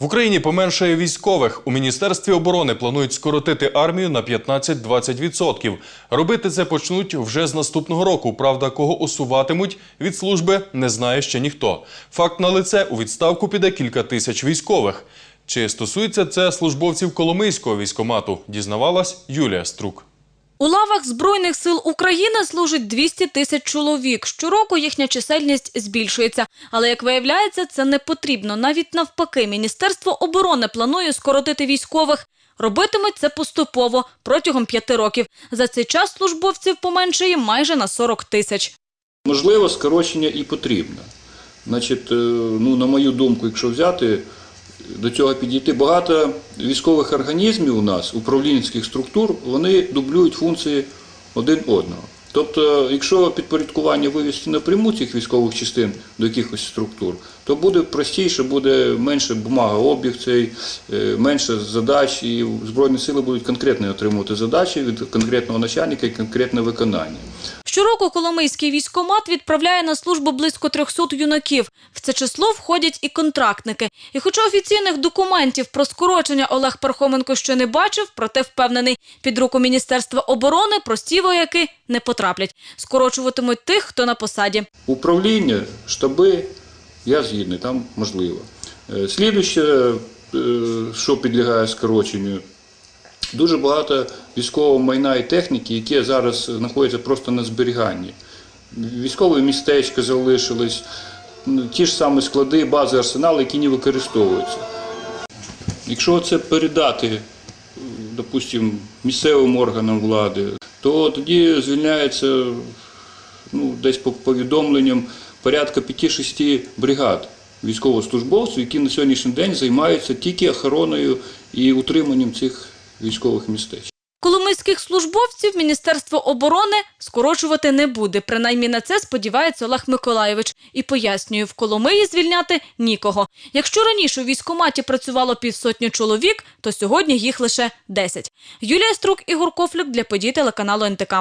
В Україні поменшає військових. У міністерстві оборони планують скоротити армію на 15-20%. Робити це почнуть вже з наступного року. Правда, кого усуватимуть від служби, не знає ще ніхто. Факт на лице у відставку піде кілька тисяч військових. Чи стосується це службовців Коломийського військомату? Дізнавалась Юлія Струк. У лавах Збройних сил України служить 200 тисяч чоловік. Щороку їхня чисельність збільшується. Але, як виявляється, це не потрібно. Навіть навпаки, Міністерство оборони планує скоротити військових. Робитимуть це поступово протягом п'яти років. За цей час службовців поменшає майже на 40 тисяч. Можливо, скорочення і потрібно. Значить, е, ну, на мою думку, якщо взяти до цього підійти, багато військових організмів у нас, управлінських структур, вони дублюють функції один одного. Тобто, якщо підпорядкування вивести напряму цих військових частин до якихось структур, то буде простіше, буде менше бумагообіг цей, е, менше задач, і Збройні сили будуть конкретно отримувати задачі від конкретного начальника і конкретне виконання. Щороку Коломийський військомат відправляє на службу близько 300 юнаків. В це число входять і контрактники. І хоча офіційних документів про скорочення Олег Пархоменко ще не бачив, проте впевнений, під руку Міністерства оборони прості вояки не потраплять. Скорочуватимуть тих, хто на посаді. Управління, штаби, я згідний, там можливо. Е, Слідуще, е, що підлягає скороченню, дуже багато військового майна і техніки, які зараз знаходяться просто на зберіганні. Військові містечка залишились, ну, ті ж самі склади, бази, арсенали, які не використовуються. Якщо це передати, допустимо, місцевим органам влади, то тоді звільняється ну, десь по повідомленням порядка 5-6 бригад військовослужбовців, які на сьогоднішній день займаються тільки охороною і утриманням цих військових містечок. Коломийських службовців Міністерство оборони скорочувати не буде. Принаймні на це сподівається Олег Миколаєвич І пояснює, в Коломиї звільняти нікого. Якщо раніше у військкоматі працювало півсотні чоловік, то сьогодні їх лише 10. Юлія Струк, Ігор Кофлюк для подій телеканалу НТК.